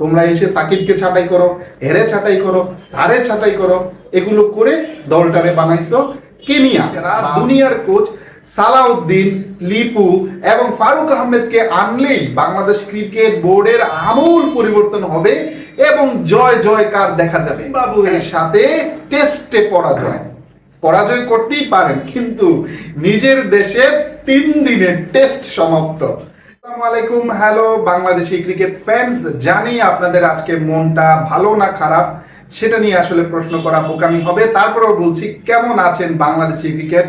তোমরা এসে সাকিবকে ছাঁটাই করো হেরে ছাঁটাই করো ধারে ছাঁটাই করো এগুলো করে দলটারে বানাইছো কেনিয়া। আর দুনিয়ার কোচ সালাউদ্দিন লিপু এবং ফারুক আহমেদকে আনলেই বাংলাদেশ ক্রিকেট বোর্ডের আমূল পরিবর্তন হবে এবং জয় জয়কার দেখা যাবে। বাবু এর সাথে টেস্টে পরাজয়। পরাজয় করতেই পারেন কিন্তু নিজের দেশে তিন দিনের টেস্ট সমাপ্ত। আলাইকুম, হ্যালো বাংলাদেশি ক্রিকেট ফ্যান্স জানি আপনাদের আজকে মনটা ভালো না খারাপ, সেটা নিয়ে আসলে প্রশ্ন করা বোকামি হবে। তারপরেও বলছি, কেমন আছেন বাংলাদেশি ক্রিকেট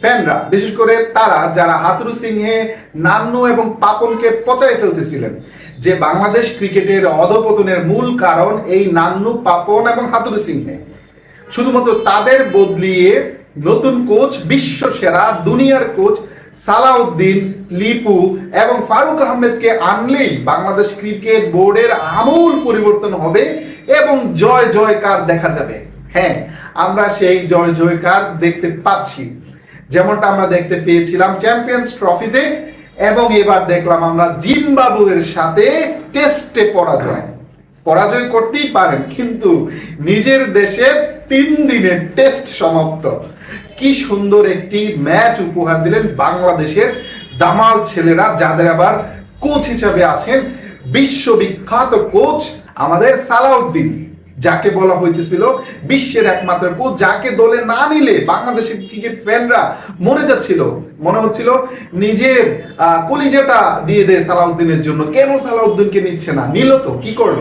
ফ্যানরা বিশেষ করে তারা যারা এবং পাপনকে পচাই ফেলতেছিলেন। যে বাংলাদেশ ক্রিকেটের অধপতনের মূল কারণ এই নান্নু, পাপন এবং হাতুরু সিংহে। শুধুমাত্র তাদের বদলিয়ে নতুন কোচ বিশ্ব সেরা দুনিয়ার কোচ সালাউদ্দিন, লিপু এবং ফারুক আহমেদকে আনলেই বাংলাদেশ ক্রিকেট বোর্ডের আমূল পরিবর্তন হবে এবং জয় জয়কার দেখা যাবে। হ্যাঁ আমরা সেই জয় জয়কার দেখতে পাচ্ছি। যেমনটা আমরা দেখতে পেয়েছিলাম চ্যাম্পিয়ন্স ট্রফিতে এবং এবার দেখলাম আমরা জিম্বাবুয়ের সাথে টেস্টে পরাজয়। পরাজয় করতেই পারেন, কিন্তু নিজের দেশে তিন দিনের টেস্ট সমাপ্ত। কি সুন্দর একটি ম্যাচ উপহার দিলেন বাংলাদেশের দামাল ছেলেরা যাদের আবার কোচ হিসাবে আছেন বিশ্ববিখ্যাত কোচ আমাদের সালাউদ্দিন, যাকে বলা হইতেছিল বিশ্বের একমাত্র কোচ যাকে দলে না নিলে বাংলাদেশের ক্রিকেট ফ্যানরা মরে যাচ্ছিল। মনে হচ্ছিল নিজের কলিজাটা দিয়ে দেয় সালাউদ্দিনের জন্য। কেন সালাউদ্দিনকে নিচ্ছে না? নিল তো, কি করল?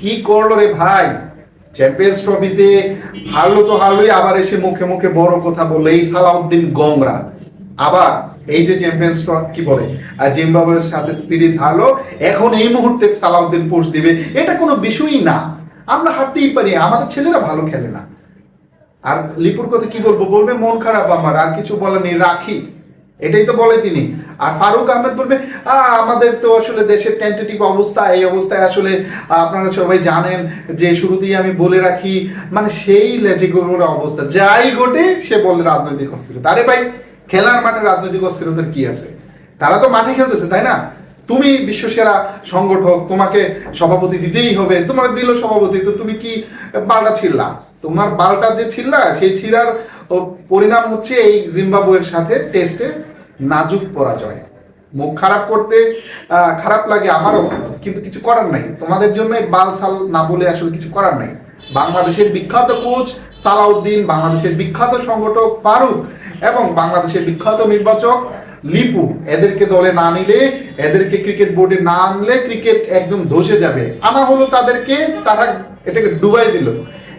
কি করল রে ভাই? চ্যাম্পিয়ন্স ট্রফিতে হারলো তো হারলোই, আবার এসে মুখে মুখে বড় কথা বলল, এই সালাউদ্দিন গংরা। আবার এই যে চ্যাম্পিয়ন্স ট্রফি কি বলে, আর জিম্বাবুয়ের সাথে সিরিজ হারলো, এখন এই মুহূর্তে সালাউদ্দিন পোস্ট দিবে। এটা কোনো বিষয়ই না। আমরা হারতেই পারি, আমাদের ছেলেরা ভালো খেলে না। আর লিপুর কথা কি বলব? বলবে, মন খারাপ আমার, আর কিছু বলার নেই, রাখি। এটাই তো বলে তিনি। আর ফারুক আহমেদ বলবে আমাদের তো আসলে দেশের টেন্টেটিভ অবস্থা, এই অবস্থায় আসলে আপনারা সবাই জানেন যে শুরুতেই আমি বলে রাখি মানে সেই লেজে গরুর অবস্থা। যাই ঘটে, সে বলে রাজনৈতিক অস্থিরতা। আরে ভাই, খেলার মাঠে রাজনৈতিক অস্থিরতার কি আছে? তারা তো মাঠে খেলতেছে, তাই না? তুমি বিশ্বসেরা সংগঠক, তোমাকে সভাপতি দিতেই হবে, তোমার দিল সভাপতি, তো তুমি কি বালটা ছিল্লা তোমার বালটা যে ছিল্লা সেই ছিলার পরিণাম হচ্ছে এই জিম্বাবুয়ের সাথে টেস্টে নাজুক পরাজয়। মুখ খারাপ করতে খারাপ লাগে আমারও, কিন্তু কিছু করার নাই। তোমাদের জন্য বাল ছাল না বলে আসলে কিছু করার নাই। বাংলাদেশের বিখ্যাত কোচ সালাউদ্দিন, বাংলাদেশের বিখ্যাত সংগঠক ফারুক এবং বাংলাদেশের বিখ্যাত নির্বাচক লিপু, এদেরকে দলে না নিলে, এদেরকে ক্রিকেট বোর্ডে না আনলে ক্রিকেট একদম ধসে যাবে। আনা হলো তাদেরকে, তারা এটাকে ডুবাই দিল।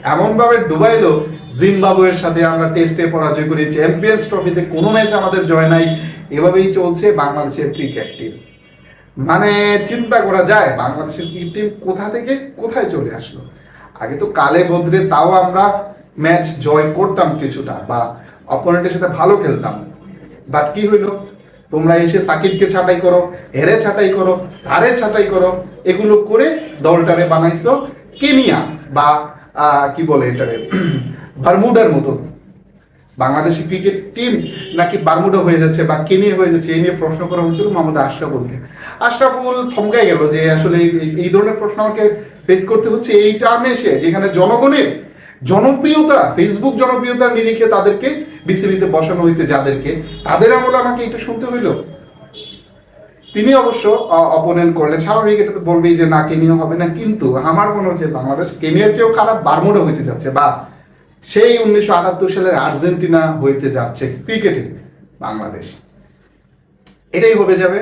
এমন ভাবে ডুবাইলো, জিম্বাবুয়ের সাথে আমরা টেস্টে পরাজয় করি চ্যাম্পিয়ন্স ট্রফিতে কোনো ম্যাচ আমাদের জয় নাই। এভাবেই চলছে বাংলাদেশের ক্রিকেট টিম মানে চিন্তা করা যায়, বাংলাদেশের ক্রিকেট টিম কোথা থেকে কোথায় চলে আসলো? আগে তো কালে বদলে তাও আমরা ম্যাচ জয় করতাম কিছুটা, বা অপোনেন্টের সাথে ভালো খেলতাম। বাট কি হইল? তোমরা এসে সাকিবকে ছাঁটাই করো, হেরে ছাঁটাই করো, ধারে ছাঁটাই করো, এগুলো করে দলটারে বানাইছো কেনিয়া বা কি বলে এটারে? বারমুডার মতো। বাংলাদেশি ক্রিকেট টিম নাকি বারমুডা হয়ে যাচ্ছে বা কেনিয়া হয়ে যাচ্ছে এই নিয়ে প্রশ্ন করা হয়েছিল মোহাম্মদ আশরাফুলকে। আশরাফুল থমকাই গেল যে আসলে এই- ধরনের প্রশ্ন আমাকে ফেস করতে হচ্ছে এই টার্মে এসে, যেখানে জনগণের জনপ্রিয়তা ফেসবুক জনপ্রিয়তার নিরিখে তাদেরকে বিসিবিতে বসানো হয়েছে যাদেরকে, তাদের আমলে আমাকে এটা শুনতে হইল। তিনি অবশ্য অপোনেন্ট করলেন। স্বাভাবিক, এটা তো বলবেই যে না কেনিয়া হবে না। কিন্তু আমার মনে হচ্ছে বাংলাদেশ কেনিয়ার চেয়েও খারাপ বারমুডা হইতে যাচ্ছে, বা সেই উনিশশো আটাত্তর সালের আর্জেন্টিনা হইতে যাচ্ছে ক্রিকেটে বাংলাদেশ। এটাই হবে যাবে।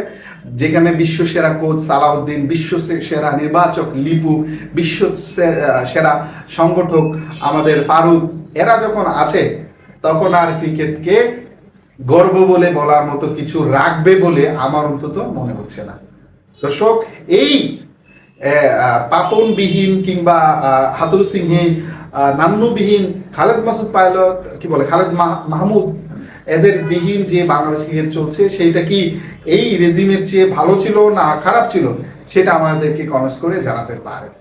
যেখানে বিশ্ব সেরা কোচ সালাউদ্দিন বিশ্ব সেরা নির্বাচক লিপু বিশ্ব সেরা সংগঠক আমাদের ফারুক, এরা যখন আছে তখন আর ক্রিকেটকে গর্ব বলে বলার মতো কিছু রাখবে বলে আমার অন্তত মনে হচ্ছে না। দর্শক, এই পাপনবিহীন কিংবা হাতুল সিংহে নান্নুবিহীন খালেদ মাসুদ পাইলট, কি বলে, খালেদ মাহ- মাহমুদ, এদের বিহীন যে বাংলাদেশ ক্রিকেট চলছে, সেইটা কি এই রেজিমের চেয়ে ভালো ছিল না খারাপ ছিল? সেটা আমাদেরকে কমেন্টস করে জানাতে পারে